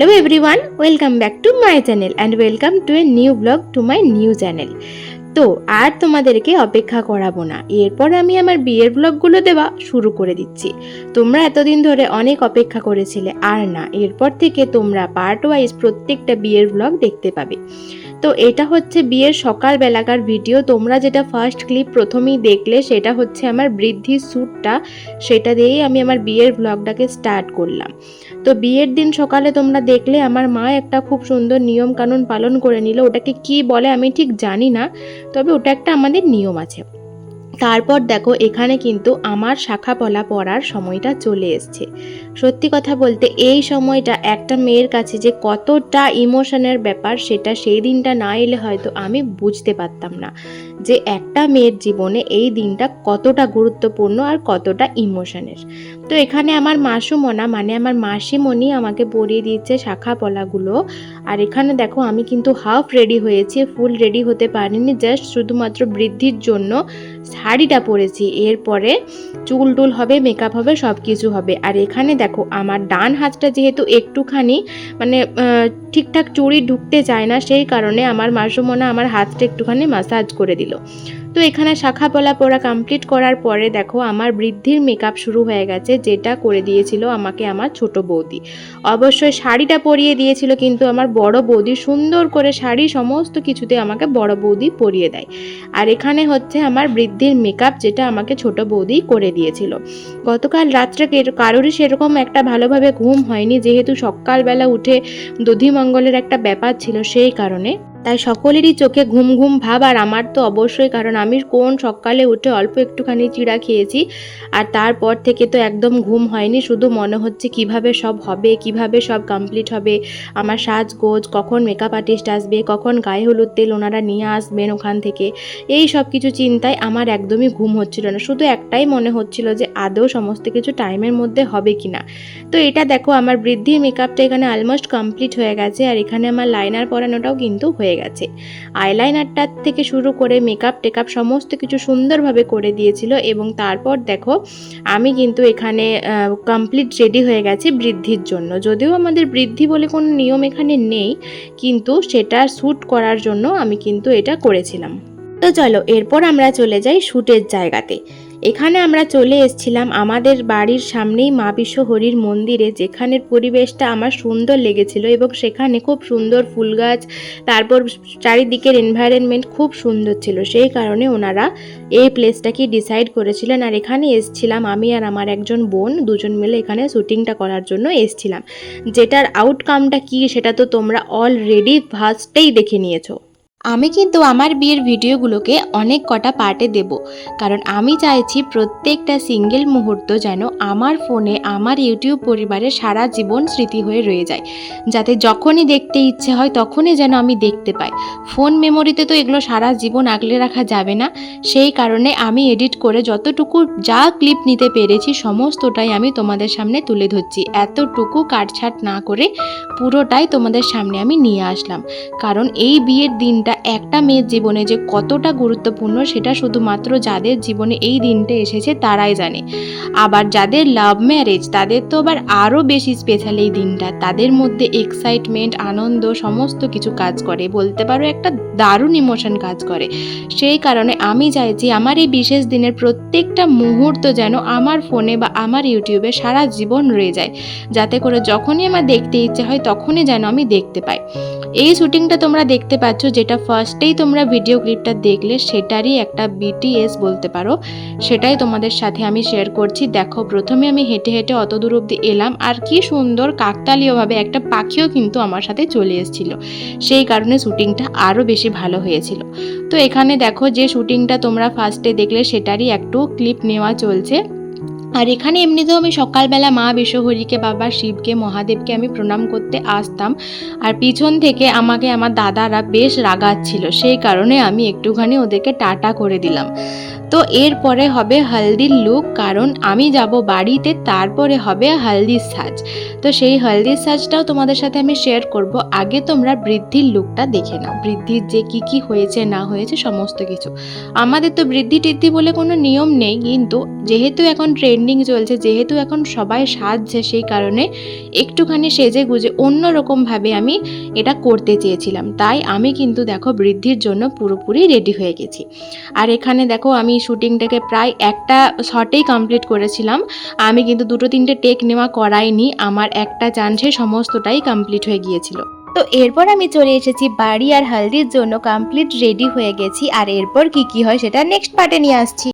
Hello everyone, welcome back to my channel and welcome to a new vlog to my new channel. তো আর তোমাদেরকে অপেক্ষা করাবো না এরপর আমি আমার বিয়ের ব্লগগুলো দেওয়া শুরু করে দিচ্ছি তোমরা এতদিন ধরে অনেক অপেক্ষা করেছিলে আর না এরপর থেকে তোমরা পার্ট ওয়াইজ প্রত্যেকটা বিয়ের ব্লগ দেখতে পাবে তো এটা হচ্ছে বিয়ের সকালবেলাকার ভিডিও তোমরা যেটা ফার্স্ট ক্লিপ প্রথমেই দেখলে সেটা হচ্ছে আমার বৃদ্ধি স্যুটটা সেটা দিয়েই আমি আমার বিয়ের ব্লগটাকে স্টার্ট করলাম তো বিয়ের দিন সকালে তোমরা দেখলে আমার মা একটা খুব সুন্দর নিয়মকানুন পালন করে নিল ওটাকে কি বলে আমি ঠিক জানি না তবে ওটা একটা আমাদের নিয়ম আছে তারপর দেখো এখানে কিন্তু আমার শাখা পলা পড়ার সময়টা চলে এসছে সত্যি কথা বলতে এই সময়টা একটা মেয়ের কাছে যে কতটা ইমোশনের ব্যাপার সেটা সেই দিনটা না এলে হয়তো আমি বুঝতে পারতাম না যে একটা মেয়ের জীবনে এই দিনটা কতটা গুরুত্বপূর্ণ আর কতটা ইমোশনের তো এখানে আমার মাসুমনা মানে আমার মাসিমণি আমাকে পরিয়ে দিয়েছে শাখা পলাগুলো আর এখানে দেখো আমি কিন্তু হাফ রেডি হয়েছি ফুল রেডি হতে পারিনি জাস্ট শুধুমাত্র বৃদ্ধির জন্য শাড়িটা পরেছি এরপরে চুল টুল হবে মেকআপ হবে সব কিছু হবে আর এখানে দেখো আমার ডান হাতটা যেহেতু একটুখানি মানে ঠিকঠাক চুড়ি ঢুকতে চায় না সেই কারণে আমার মাসুমনা আমার হাতটা একটুখানি মাসাজ করে দিল 嗯。তো এখানে শাখা পলা পড়া কমপ্লিট করার পরে দেখো আমার বৃদ্ধির মেকআপ শুরু হয়ে গেছে যেটা করে দিয়েছিল আমাকে আমার ছোট বৌদি অবশ্যই শাড়িটা পরিয়ে দিয়েছিল কিন্তু আমার বড় বৌদি সুন্দর করে শাড়ি সমস্ত কিছুতে আমাকে বড় বৌদি পরিয়ে দেয় আর এখানে হচ্ছে আমার বৃদ্ধির মেকআপ যেটা আমাকে ছোট বৌদি করে দিয়েছিল গতকাল রাত্রে কারোরই সেরকম একটা ভালোভাবে ঘুম হয়নি যেহেতু সকালবেলা উঠে দধিমঙ্গলের একটা ব্যাপার ছিল সেই কারণে তাই সকলেরই চোখে ঘুম ঘুম ভাব আর আমার তো অবশ্যই কারণ আমির কোন সকালে উঠে অল্প একটুখানি চিড়া খেয়েছি আর তারপর থেকে তো একদম ঘুম হয়নি শুধু মনে হচ্ছে কিভাবে সব হবে কিভাবে সব কমপ্লিট হবে আমার সাজগোজ কখন মেকআপ আর্টিস্ট আসবে কখন গায়ে হলুদ তেল ওনারা নিয়ে আসবেন ওখান থেকে এই সব কিছু চিন্তায় আমার একদমই ঘুম হচ্ছিল না শুধু একটাই মনে হচ্ছিল যে আদৌ সমস্ত কিছু টাইমের মধ্যে হবে কি না তো এটা দেখো আমার বৃদ্ধির মেকআপটা এখানে অলমোস্ট কমপ্লিট হয়ে গেছে আর এখানে আমার লাইনার পরানোটাও কিন্তু হয়ে গেছে আইলাইনারটার থেকে শুরু করে মেকআপ টেকআপ সমস্ত কিছু সুন্দরভাবে করে দিয়েছিল এবং তারপর দেখো আমি কিন্তু এখানে কমপ্লিট রেডি হয়ে গেছি বৃদ্ধির জন্য যদিও আমাদের বৃদ্ধি বলে কোনো নিয়ম এখানে নেই কিন্তু সেটা শ্যুট করার জন্য আমি কিন্তু এটা করেছিলাম তো চলো এরপর আমরা চলে যাই শ্যুটের জায়গাতে এখানে আমরা চলে এসেছিলাম আমাদের বাড়ির সামনেই মা বিশ্বহরির মন্দিরে যেখানের পরিবেশটা আমার সুন্দর লেগেছিল এবং সেখানে খুব সুন্দর ফুল গাছ তারপর চারিদিকের এনভায়রনমেন্ট খুব সুন্দর ছিল সেই কারণে ওনারা এই প্লেসটাকে ডিসাইড করেছিলেন আর এখানে এসছিলাম আমি আর আমার একজন বোন দুজন মিলে এখানে শ্যুটিংটা করার জন্য এসছিলাম যেটার আউটকামটা কি সেটা তো তোমরা অলরেডি ফার্স্টেই দেখে নিয়েছো আমি কিন্তু আমার বিয়ের ভিডিওগুলোকে অনেক কটা পার্টে দেব কারণ আমি চাইছি প্রত্যেকটা সিঙ্গেল মুহূর্ত যেন আমার ফোনে আমার ইউটিউব পরিবারের সারা জীবন স্মৃতি হয়ে রয়ে যায় যাতে যখনই দেখতে ইচ্ছে হয় তখনই যেন আমি দেখতে পাই ফোন মেমোরিতে তো এগুলো সারা জীবন আগলে রাখা যাবে না সেই কারণে আমি এডিট করে যতটুকু যা ক্লিপ নিতে পেরেছি সমস্তটাই আমি তোমাদের সামনে তুলে ধরছি এতটুকু কাটছাট না করে পুরোটাই তোমাদের সামনে আমি নিয়ে আসলাম কারণ এই বিয়ের দিনটা একটা মেয়ের জীবনে যে কতটা গুরুত্বপূর্ণ সেটা শুধুমাত্র যাদের জীবনে এই দিনটা এসেছে তারাই জানে আবার যাদের লাভ ম্যারেজ তাদের তো আবার আরও বেশি স্পেশাল এই দিনটা তাদের মধ্যে এক্সাইটমেন্ট আনন্দ সমস্ত কিছু কাজ করে বলতে পারো একটা দারুণ ইমোশন কাজ করে সেই কারণে আমি চাইছি আমার এই বিশেষ দিনের প্রত্যেকটা মুহূর্ত যেন আমার ফোনে বা আমার ইউটিউবে সারা জীবন রয়ে যায় যাতে করে যখনই আমার দেখতে ইচ্ছে হয় তখনই যেন আমি দেখতে পাই এই শুটিংটা তোমরা দেখতে পাচ্ছ যেটা ফার্স্টেই তোমরা ভিডিও ক্লিপটা দেখলে সেটারই একটা বিটিএস বলতে পারো সেটাই তোমাদের সাথে আমি শেয়ার করছি দেখো প্রথমে আমি হেঁটে হেঁটে অত দূর অব্দি এলাম আর কি সুন্দর কাকতালীয়ভাবে একটা পাখিও কিন্তু আমার সাথে চলে এসেছিল সেই কারণে শ্যুটিংটা আরও বেশি ভালো হয়েছিল তো এখানে দেখো যে শ্যুটিংটা তোমরা ফার্স্টে দেখলে সেটারই একটু ক্লিপ নেওয়া চলছে আর এখানে এমনিতেও আমি সকালবেলা মা বিশ্বহরিকে বাবা শিবকে মহাদেবকে আমি প্রণাম করতে আসতাম আর পিছন থেকে আমাকে আমার দাদারা বেশ রাগাচ্ছিল সেই কারণে আমি একটুখানি ওদেরকে টাটা করে দিলাম তো এরপরে হবে হলদির লুক কারণ আমি যাব বাড়িতে তারপরে হবে হলদির সাজ তো সেই হলদির সাজটাও তোমাদের সাথে আমি শেয়ার করব আগে তোমরা বৃদ্ধির লুকটা দেখে নাও বৃদ্ধির যে কি কি হয়েছে না হয়েছে সমস্ত কিছু আমাদের তো বৃদ্ধি টিদ্ধি বলে কোনো নিয়ম নেই কিন্তু যেহেতু এখন ট্রেন্ডিং চলছে যেহেতু এখন সবাই সাজছে সেই কারণে একটুখানি সেজে গুজে অন্যরকমভাবে আমি এটা করতে চেয়েছিলাম তাই আমি কিন্তু দেখো বৃদ্ধির জন্য পুরোপুরি রেডি হয়ে গেছি আর এখানে দেখো আমি এই শ্যুটিংটাকে প্রায় একটা শটেই কমপ্লিট করেছিলাম আমি কিন্তু দুটো তিনটে টেক নেওয়া করাইনি আমার একটা চান্সে সমস্তটাই কমপ্লিট হয়ে গিয়েছিল তো এরপর আমি চলে এসেছি বাড়ি আর হালদির জন্য কমপ্লিট রেডি হয়ে গেছি আর এরপর কি কি হয় সেটা নেক্সট পার্টে নিয়ে আসছি